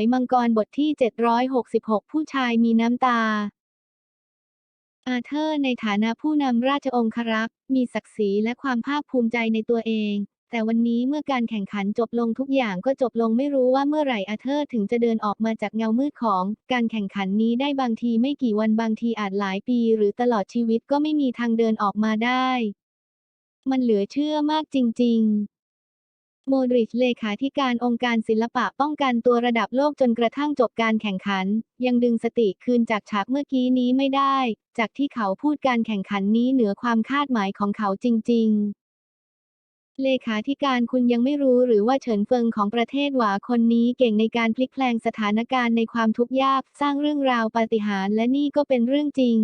ยมังกรบทที่ 766 ผู้ชายมีน้ำตา อาเธอร์ในฐานะผู้นำราชองครักษ์ มีศักดิ์ศรีและความภาคภูมิใจในตัวเอง แต่วันนี้เมื่อการแข่งขันจบลงทุกอย่างก็จบลงไม่รู้ว่าเมื่อไหร่อาเธอร์ถึงจะเดินออกมาจากเงามืดของ การแข่งขันนี้ได้บางทีไม่กี่วันบางทีอาจหลายปี หรือตลอดชีวิตก็ไม่มีทางเดินออกมาได้ มันเหลือเชื่อมากจริง ๆ โมดริชเลขาธิการองค์การศิลปะป้องกันตัวระดับโลกจนกระทั่งจบการแข่งขัน ยังดึงสติคืนจากฉากเมื่อกี้นี้ไม่ได้ จากที่เขาพูดการแข่งขันนี้เหนือความคาดหมายของเขาจริง ๆเลขาธิการคุณยังไม่รู้หรือว่าเฉินเฟิงของประเทศหวาคนนี้เก่งในการพลิกแพลงสถานการณ์ในความทุกข์ยาก สร้างเรื่องราวปาฏิหาริย์และนี่ก็เป็นเรื่องจริง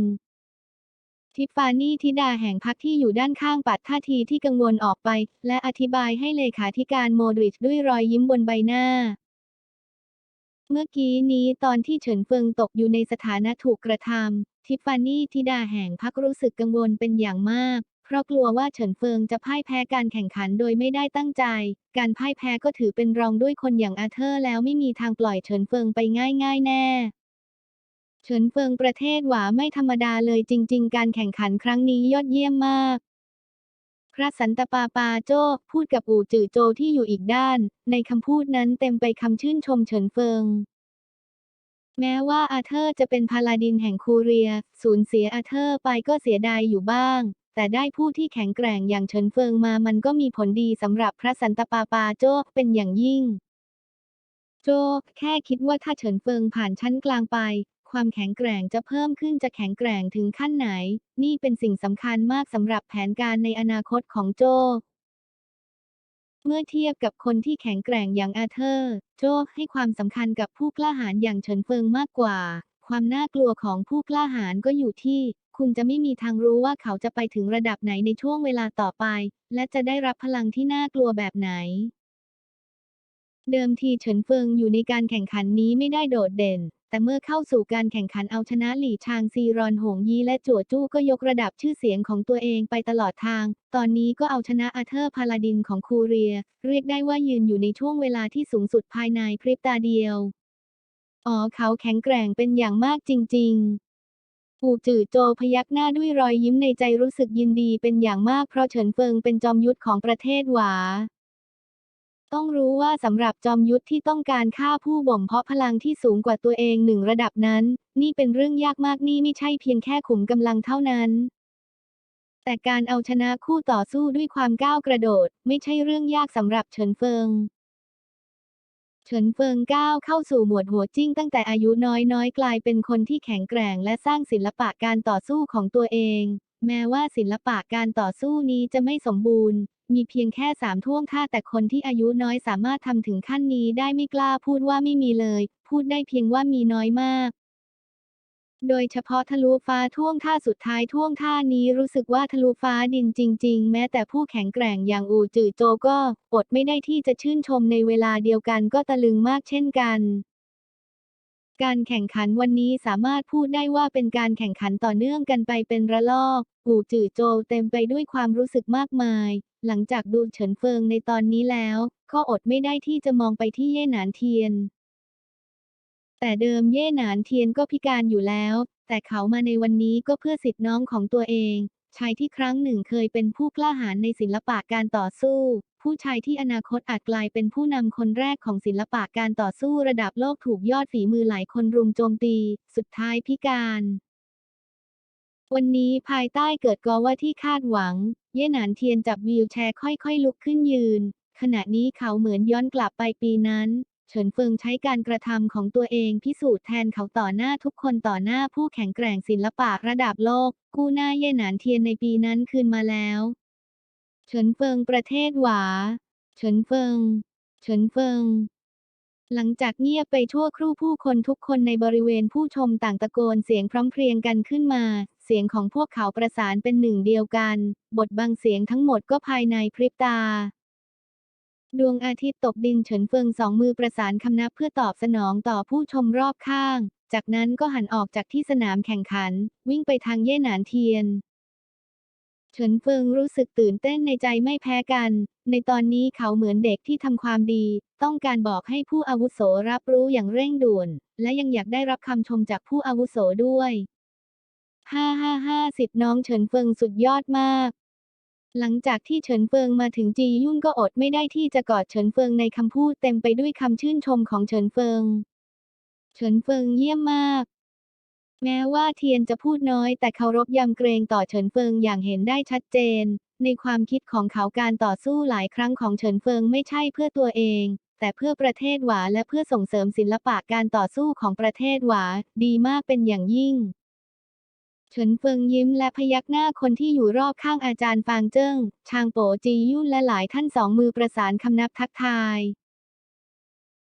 ทิฟฟานี่ธิดาแห่งพักที่อยู่ด้านข้างปัดท่าทีที่กังวลออกไป และอธิบายให้เลขาธิการโมดริชด้วยรอยยิ้มบนใบหน้า เมื่อกี้นี้ตอนที่เฉินเฟิงตกอยู่ในสถานะถูกกระทำทิฟฟานี่ธิดาแห่งพักรู้สึกกังวลเป็นอย่างมาก เพราะกลัวว่าเฉินเฟิงจะพ่ายแพ้การแข่งขันโดยไม่ได้ตั้งใจ การพ่ายแพ้ก็ถือเป็นรองด้วยคนอย่างอาเธอร์แล้วไม่มีทางปล่อยเฉินเฟิงไปง่าย ๆ แน่ เฉินเฟิงประเทศหวาไม่ธรรมดาเลยจริง ๆ การแข่งขันครั้งนี้ยอดเยี่ยมมาก พระสันตปาปาโจ้พูดกับอู่จือโจที่อยู่อีกด้าน ในคำพูดนั้นเต็มไปคำชื่นชมเฉินเฟิง แม้ว่าอาเธอร์จะเป็นพาลาดินแห่งคูเรีย สูญเสียอาเธอร์ไปก็เสียดายอยู่บ้าง แต่ได้ผู้ที่แข็งแกร่งอย่างเฉินเฟิงมามันก็มีผลดีสำหรับพระสันตปาปาโจ้เป็นอย่างยิ่งโจแค่คิดว่าถ้าเฉินเฟิงผ่านชั้นกลางไป ความแข็งแกร่งจะเพิ่มขึ้นจะแข็งแกร่งถึงขั้นไหน นี่เป็นสิ่งสำคัญมากสำหรับแผนการในอนาคตของโจเมื่อเทียบกับคนที่แข็งแกร่งอย่างอาเธอร์ โจให้ความสำคัญกับผู้กล้าหาญอย่างเฉินเฟิงมากกว่า ความน่ากลัวของผู้กล้าหาญก็อยู่ที่ คุณจะไม่มีทางรู้ว่าเขาจะไปถึงระดับไหนในช่วงเวลาต่อไป และจะได้รับพลังที่น่ากลัวแบบไหน เดิมทีเฉินเฟิงอยู่ในการแข่งขันนี้ไม่ได้โดดเด่น แต่เมื่อเข้าสู่การแข่งขันเอาชนะหลี่ชางซีรอนหงยีและจั่วจู้ก็ยกระดับชื่อเสียงของตัวเองไปตลอดทาง ตอนนี้ก็เอาชนะอาเธอร์พาลาดินของคูเรีย เรียกได้ว่ายืนอยู่ในช่วงเวลาที่สูงสุดภายในพริบตาเดียว อ๋อเขาแข็งแกร่งเป็นอย่างมากจริงๆอูจือโจพยักหน้าด้วยรอยยิ้มในใจรู้สึกยินดีเป็นอย่างมากเพราะเฉินเฟิงเป็นจอมยุทธของประเทศหวา ต้องรู้ว่าสำหรับจอมยุทธที่ต้องการฆ่าผู้บ่มเพาะพลังที่สูงกว่าตัวเองหนึ่งระดับนั้น นี่เป็นเรื่องยากมากนี่ไม่ใช่เพียงแค่ขุมกำลังเท่านั้น แต่การเอาชนะคู่ต่อสู้ด้วยความก้าวกระโดด ไม่ใช่เรื่องยากสำหรับเฉินเฟิง เฉินเฟิงก้าวเข้าสู่หมวดหัวจิ้งตั้งแต่อายุน้อยน้อยกลายเป็นคนที่แข็งแกร่งและสร้างศิลปะการต่อสู้ของตัวเอง แม้ว่าศิลปะการต่อสู้นี้จะไม่สมบูรณ์ มีเพียงแค่สามท่วงท่าแต่คนที่อายุน้อยสามารถทำถึงขั้นนี้ได้ไม่กล้าพูดว่าไม่มีเลย พูดได้เพียงว่ามีน้อยมาก โดยเฉพาะทะลุฟ้าท่วงท่าสุดท้ายท่วงท่านี้รู้สึกว่าทะลุฟ้าดินจริง ๆ แม้แต่ผู้แข็งแกร่งอย่างอูจือโจก็อดไม่ได้ที่จะชื่นชมในเวลาเดียวกันก็ตะลึงมากเช่นกัน การแข่งขันวันนี้สามารถพูดได้ว่าเป็นการแข่งขันต่อเนื่องกันไปเป็นระลอกอู่จือโจเต็มไปด้วยความรู้สึกมากมาย หลังจากดูเฉินเฟิงในตอนนี้แล้ว ก็อดไม่ได้ที่จะมองไปที่เย่หนานเทียน แต่เดิมเย่หนานเทียนก็พิการอยู่แล้ว แต่เขามาในวันนี้ก็เพื่อสิทธิน้องของตัวเอง ชายที่ครั้งหนึ่งเคยเป็นผู้กล้าหาญในศิลปะการต่อสู้ ผู้ชายที่อนาคตอาจกลายเป็นผู้นำคนแรกของศิลปะการต่อสู้ระดับโลกถูกยอดฝีมือหลายคนรุมโจมตี สุดท้ายพิการ วันนี้ภายใต้เกิดกอว่าที่คาดหวัง เย่หนานเทียนจับวีลแชร์ค่อยๆ ลุกขึ้นยืน ขณะนี้เขาเหมือนย้อนกลับไปปีนั้นเฉินเฟิงใช้การกระทำของตัวเองพิสูจน์แทนเขาต่อหน้าทุกคนต่อหน้าผู้แข็งแกร่งศิลปะระดับโลก กู้หน้าเย่หนานเทียนในปีนั้นคืนมาแล้ว เฉินเฟิงประเทศหวา เฉินเฟิง เฉินเฟิง หลังจากเงียบไปชั่วครู่ผู้คนทุกคนในบริเวณผู้ชมต่างตะโกนเสียงพร้อมเพรียงกันขึ้นมา เสียงของพวกเขาประสานเป็นหนึ่งเดียวกัน บทบังเสียงทั้งหมดก็ภายในพริบตาดวงอาทิตย์ตกดินเฉินเฟิงสองมือประสานคำนับเพื่อตอบสนองต่อผู้ชมรอบข้าง จากนั้นก็หันออกจากที่สนามแข่งขัน วิ่งไปทางเย่หนานเทียน ฉินเฟิงรู้สึกตื่นเต้นในใจไม่แพ้กัน ในตอนนี้เขาเหมือนเด็กที่ทำความดี ต้องการบอกให้ผู้อาวุโสรับรู้อย่างเร่งด่วน และยังอยากได้รับคำชมจากผู้อาวุโสด้วยห้าห้าห้าสิบน้องเฉินเฟิงสุดยอดมาก หลังจากที่เฉินเฟิงมาถึงจียุ่นก็อดไม่ได้ที่จะกอดเฉินเฟิงในคำพูดเต็มไปด้วยคำชื่นชมของเฉินเฟิง เฉินเฟิงเยี่ยมมาก แม้ว่าเทียนจะพูดน้อยแต่เคารพยำเกรงต่อเฉินเฟิงอย่างเห็นได้ชัดเจน ในความคิดของเขาการต่อสู้หลายครั้งของเฉินเฟิงไม่ใช่เพื่อตัวเอง แต่เพื่อประเทศหวาและเพื่อส่งเสริมศิลปะการต่อสู้ของประเทศหวาดีมากเป็นอย่างยิ่ง เฉินเฟิงยิ้มและพยักหน้าคนที่อยู่รอบข้างอาจารย์ฟางเจิ้ง ชางโปจียุ่นและหลายท่านสองมือประสานคำนับทักทาย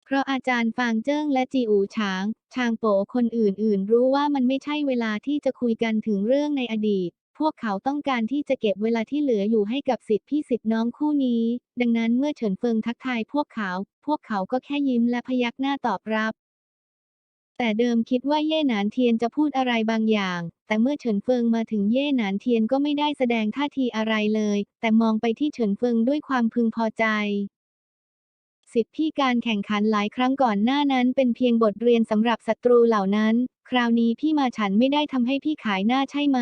เพราะอาจารย์ฟางเจิ้งและจีอูฉาง ชางโปคนอื่นๆ รู้ว่ามันไม่ใช่เวลาที่จะคุยกันถึงเรื่องในอดีต พวกเขาต้องการที่จะเก็บเวลาที่เหลืออยู่ให้กับสิทธิพี่สิทธิน้องคู่นี้ ดังนั้นเมื่อเฉินเฟิงทักทายพวกเขา พวกเขาก็แค่ยิ้มและพยักหน้าตอบรับแต่เดิมคิดว่าเย่หนานเทียนจะพูดอะไรบางอย่าง แต่เมื่อเฉินเฟิงมาถึงเย่หนานเทียนก็ไม่ได้แสดงท่าทีอะไรเลย แต่มองไปที่เฉินเฟิงด้วยความพึงพอใจ สิทธิพี่การแข่งขันหลายครั้งก่อนหน้านั้น เป็นเพียงบทเรียนสำหรับศัตรูเหล่านั้น คราวนี้พี่มาฉันไม่ได้ทำให้พี่ขายหน้าใช่ไหม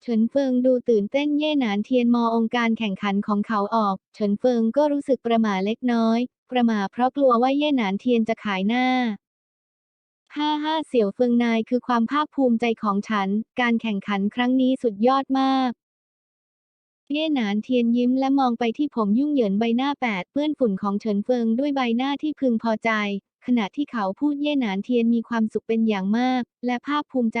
เฉินเฟิงดูตื่นเต้นเย่หนานเทียนมอองค์การแข่งขันของเขาออก เฉินเฟิงก็รู้สึกประหม่าเล็กน้อย ประหม่าเพราะกลัวว่าเย่หนานเทียนจะขายหน้าห้าห้าเสี่ยวเฟิงนายคือความภาคภูมิใจของฉัน การแข่งขันครั้งนี้สุดยอดมาก เย่หนานเทียนยิ้มและมองไปที่ผมยุ่งเหยินใบหน้าแปดเปื้อนฝุ่นของเฉินเฟิงด้วยใบหน้าที่พึงพอใจ ขณะที่เขาพูดเย่หนานเทียนมีความสุขเป็นอย่างมาก และภาคภูมิใจ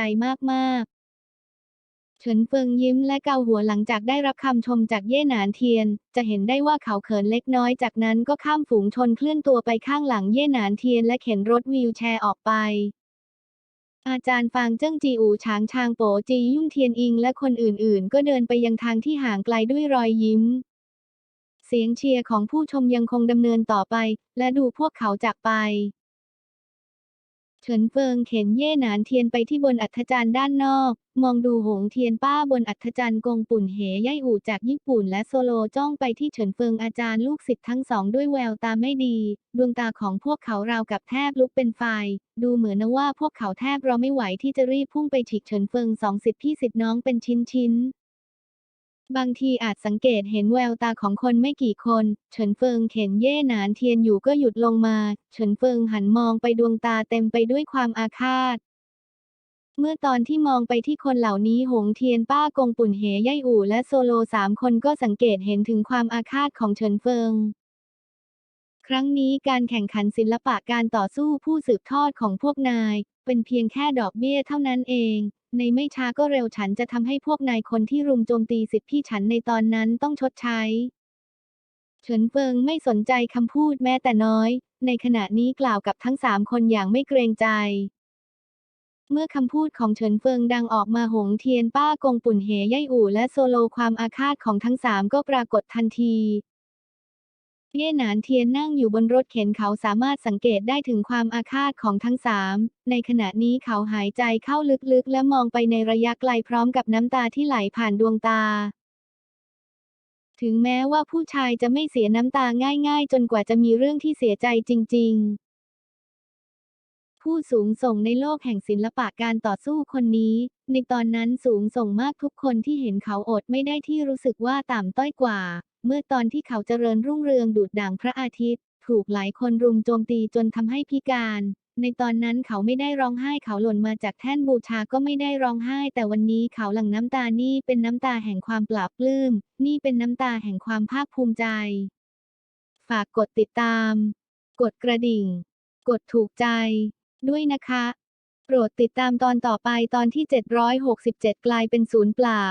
มากๆ เฉินเฟิงยิ้มและเกาหัวหลังจากได้รับคำชมจากเย่หนานเทียน จะเห็นได้ว่าเขาเขินเล็กน้อยจากนั้นก็ข้ามฝูงชนเคลื่อนตัวไปข้างหลังเย่หนานเทียนและเข็นรถวีลแชร์ออกไป อาจารย์ฟางเจิ้งจีอูช้างชางโปจียุ่นเทียนอิงและคนอื่นๆ ก็เดินไปยังทางที่ห่างไกลด้วยรอยยิ้ม เสียงเชียร์ของผู้ชมยังคงดำเนินต่อไป และดูพวกเขาจากไป เฉินเฟิงเข็นเย่หนานเทียนไปที่บนอัฐจันด้านนอก มองดูหงเทียนป้าบนอัฐจันกงปุ่นเหย่ายอู่จากญี่ปุ่นและโซโลจ้องไปที่เฉินเฟิงอาจารย์ลูกศิษย์ทั้งสองด้วยแววตาไม่ดี ดวงตาของพวกเขาราวกับแทบลุกเป็นไฟ ดูเหมือนว่าพวกเขาแทบรอไม่ไหวที่จะรีบพุ่งไปฉีกเฉินเฟิงสองสิทธิพี่สิทธิน้องเป็นชิ้นๆ บางทีอาจสังเกตเห็นแววตาของคนไม่กี่คน เฉินเฟิงเข็นเย่หนานเทียนอยู่ก็หยุดลงมา เฉินเฟิงหันมองไปดวงตาเต็มไปด้วยความอาฆาต เมื่อตอนที่มองไปที่คนเหล่านี้หงเทียนป้ากงปุ่นเหย่ยอู่และโซโลสามคนก็สังเกตเห็นถึงความอาฆาตของเฉินเฟิง ครั้งนี้การแข่งขันศิลปะการต่อสู้ผู้สืบทอดของพวกนาย เป็นเพียงแค่ดอกเบี้ยเท่านั้นเอง ในไม่ช้าก็เร็วฉันจะทำให้พวกนายคนที่รุมโจมตีสิทธิพี่ฉันในตอนนั้นต้องชดใช้ เฉินเฟิงไม่สนใจคำพูดแม้แต่น้อย ในขณะนี้กล่าวกับทั้งสามคนอย่างไม่เกรงใจ เมื่อคำพูดของเฉินเฟิงดังออกมาหงเทียนป้ากงปุ่นเหย่ยอู่และโซโลความอาฆาตของทั้งสามก็ปรากฏทันที เย่หนานเทียนนั่งอยู่บนรถเข็นเขาสามารถสังเกตได้ถึงความอาฆาตของทั้งสามในขณะนี้เขาหายใจเข้าลึกๆ และมองไปในระยะไกลพร้อมกับน้ำตาที่ไหลผ่านดวงตา ถึงแม้ว่าผู้ชายจะไม่เสียน้ำตาง่ายๆ จนกว่าจะมีเรื่องที่เสียใจจริง ๆผู้สูงส่งในโลกแห่งศิลปะการต่อสู้คนนี้ ในตอนนั้นสูงส่งมากทุกคนที่เห็นเขาอดไม่ได้ที่รู้สึกว่าต่ำต้อยกว่า เมื่อตอนที่เขาเจริญรุ่งเรืองดูดด่างพระอาทิตย์ ถูกหลายคนรุมโจมตีจนทำให้พิการ ในตอนนั้นเขาไม่ได้ร้องไห้เขาหล่นมาจากแท่นบูชาก็ไม่ได้ร้องไห้ แต่วันนี้เขาหลั่งน้ำตานี่เป็นน้ำตาแห่งความปลาบปลื้ม นี่เป็นน้ำตาแห่งความภาคภูมิใจ ฝากกดติดตาม กดกระดิ่ง กดถูกใจ ด้วยนะคะ โปรดติดตามตอนต่อไปตอนที่ 767 กลายเป็นศูนย์เปล่า